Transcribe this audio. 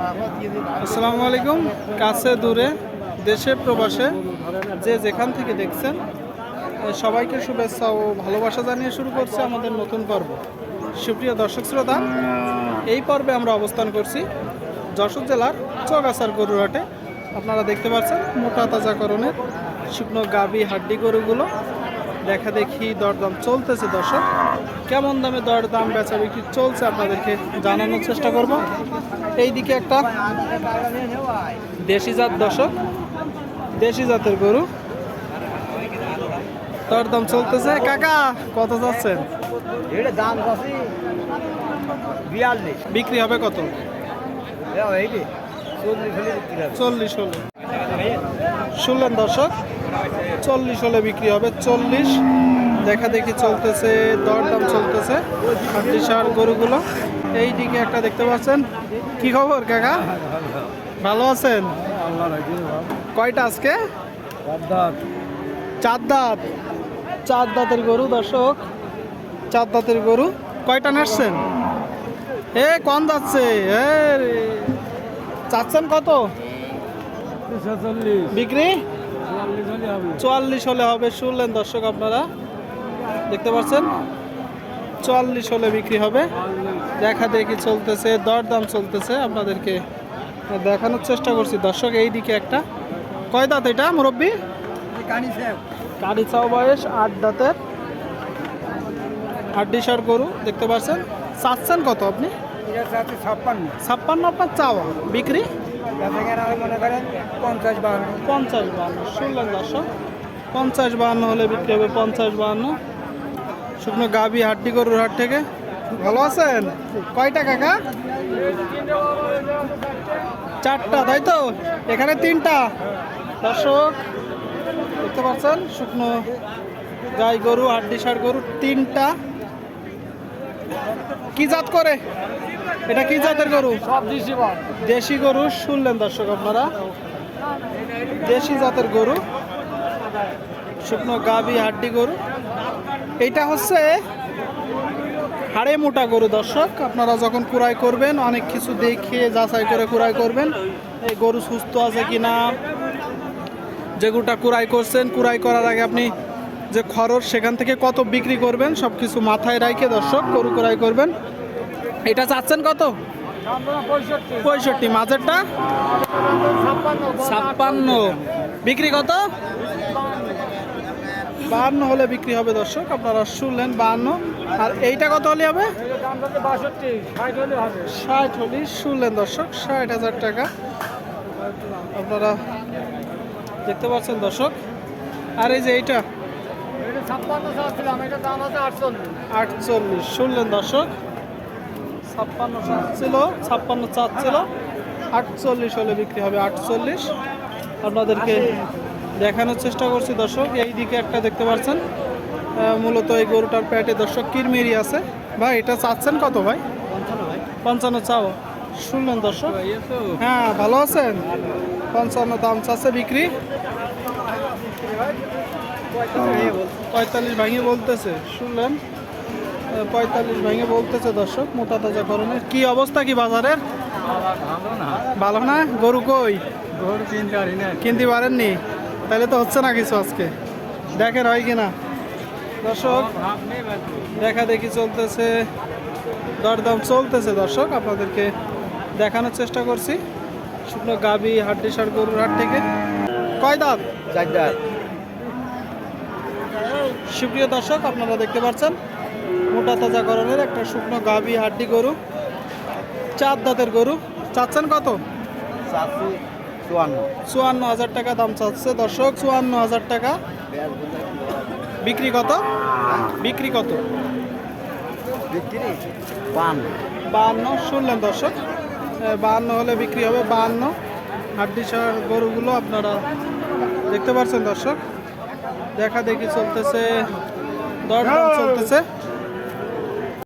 আসসালামু আলাইকুম। কাছে দূরে, দেশে, প্রবাসে, যে যেখান থেকে দেখছেন সবাইকে শুভেচ্ছা ও ভালোবাসা জানিয়ে শুরু করছে আমাদের নতুন পর্ব। সুপ্রিয় দর্শক শ্রোতা, এই পর্বে আমরা অবস্থান করছি যশোর জেলার চৌগাছার গরুরহাটে আপনারা দেখতে পাচ্ছেন, মোটা তাজাকরণের শুকনো গাবি হাড্ডি গরুগুলো। দেখা দেখি দরদাম চলতেছে দর্শক। কেমন দামে দরদাম বেচা বিক্রি চলছে আপনাদেরকে জানানোর চেষ্টা করব। এইদিকে একটা দেশি জাত দর্শক দেশি জাতের গরু। তার দাম চলতেছে। কাকা কত যাচ্ছেন? দাম বিক্রি হবে কত? চল্লিশ হলে। শুনলেন দর্শক চল্লিশ হলে বিক্রি হবে। চল্লিশ দেখা দেখি চলতেছে দরদাম চলতেছে। হাড্ডিসার গরুগুলো। এই দিকে একটা দেখতে পাচ্ছেন। কি খবর কাকা? ভালো আছেন? কয়টা আজকে? চার দাঁত। চার দাঁতের গরু দর্শক। চার দাঁতের গরু। কয়টা নাচছেন? এ কম যাচ্ছে। এ। চাচ্ছেন কত? বিক্রি? চুয়াল্লিশ হলে হবে। শুনলেন দর্শক আপনারা। দেখতে পাচ্ছেন? চুয়াল্লিশ হলে বিক্রি হবে। দেখা দেখি চলতেছে, দরদাম চলতেছে। আপনাদেরকে দেখানোর চেষ্টা করছি। দর্শক এই দিকে একটা। কয় দাঁত এটা, মুরব্বী? কারি চাও বয়স, আট দাঁতের। হাড্ডিসার গরু, দেখতে পাচ্ছেন? চাচ্ছেন কত আপনি? ছাপ্পান্ন ছাপ্পান্ন আপনার চাওয়া। বিক্রি? পঞ্চাশ বাহান্ন পঞ্চাশ বাহান্ন। শুনলেন দর্শক। পঞ্চাশ বাহান্ন হলে বিক্রি হবে পঞ্চাশ বাহান্ন। শুকনো গাবি হাড্ডি গরুর হাট থেকে। ভালো আছেন? কয়টা কাকা? চারটা তাই তো? এখানে তিনটা। দর্শক দেখতে পাচ্ছেন শুকনো গাই গরু হাড্ডি সার গরু তিনটা। কি জাত করে? এটা কি জাতের গরু? দেশি গরু শুনলেন দর্শক আপনারা। দেশি জাতের গরু। শুকনো গাবি হাড্ডি গরু। এটা হচ্ছে হাড়ে মোটা গরু দর্শক। আপনারা যখন কুড়াই করবেন, অনেক কিছু দেখে যাচাই করে কুড়াই করবেন, এই গরু সুস্থ আছে কি না যে গরুটা কুড়াই করছেন, কুড়াই করার আগে আপনি যে খরচ, সেখান থেকে কত বিক্রি করবেন সব কিছু মাথায় রাখে দর্শক গরু কুড়াই করবেন। এটা চাচ্ছেন কত? পঁয়ষট্টি। মাঝেরটা? ছাপ্পান্ন। বিক্রি কত? বাহান্ন হলে বিক্রি হবে দর্শক, আপনারা শুনলেন বাহান্ন আর এইটা কত হলে হবে? ষাট হলে, শুনলেন দর্শক, ষাট হাজার টাকা। আপনারা দেখতে পাচ্ছেন দর্শক। আর এই যে এইটা? আটচল্লিশ, শুনলেন দর্শক। ছাপ্পান্ন ছিল ছাপ্পান্ন চার ছিল আটচল্লিশ হলে বিক্রি হবে আটচল্লিশ। আপনাদেরকে দেখানোর চেষ্টা করছি দর্শক এই দিকে একটা দেখতে পাচ্ছেন মূলত এই গরুটার প্যাটে দর্শক কিরমিরি আছে। ভাই এটা চাচ্ছেন কত ভাই? পঞ্চান্ন চাও। শুনলেন দর্শক? হ্যাঁ ভালো আছেন? পঞ্চান্ন দাম চাচ্ছে বিক্রি। পঁয়তাল্লিশ ভাঙে বলতেছে শুনলেন? পঁয়তাল্লিশ ভাঙে বলতেছে দর্শক মোটা তাজা করণের কি অবস্থা কি বাজারের? ভালো না। গরু কই? গরু না কিনতে পারেননি? তাহলে তো হচ্ছে না কিছু আজকে। দেখেন হয় কি না দর্শক দেখা দেখি চলতেছে। দরদাম চলতেছে দর্শক আপনাদেরকে দেখানোর চেষ্টা করছি। শুকনো গাবি হাড্ডি সার গরুর হাট থেকে। কয় দাঁত? সুপ্রিয় দর্শক আপনারা দেখতে পাচ্ছেন মোটা তাজা করণের একটা শুকনো গাবি হাড্ডি গরু। চার দাঁতের গরু। চাচ্ছেন কত? চুয়ান্ন। চুয়ান্ন হাজার টাকা দাম চাচ্ছে। দর্শক চুয়ান্ন হাজার টাকা। বিক্রি কত? বিক্রি কত? বিক্রি? বাহান্ন শুনলেন দর্শক। বাহান্ন হলে বিক্রি হবে বাহান্ন হাড্ডি সার গরুগুলো আপনারা দেখতে পাচ্ছেন দর্শক। দেখা দেখি চলতেছে দরদাম চলতেছে।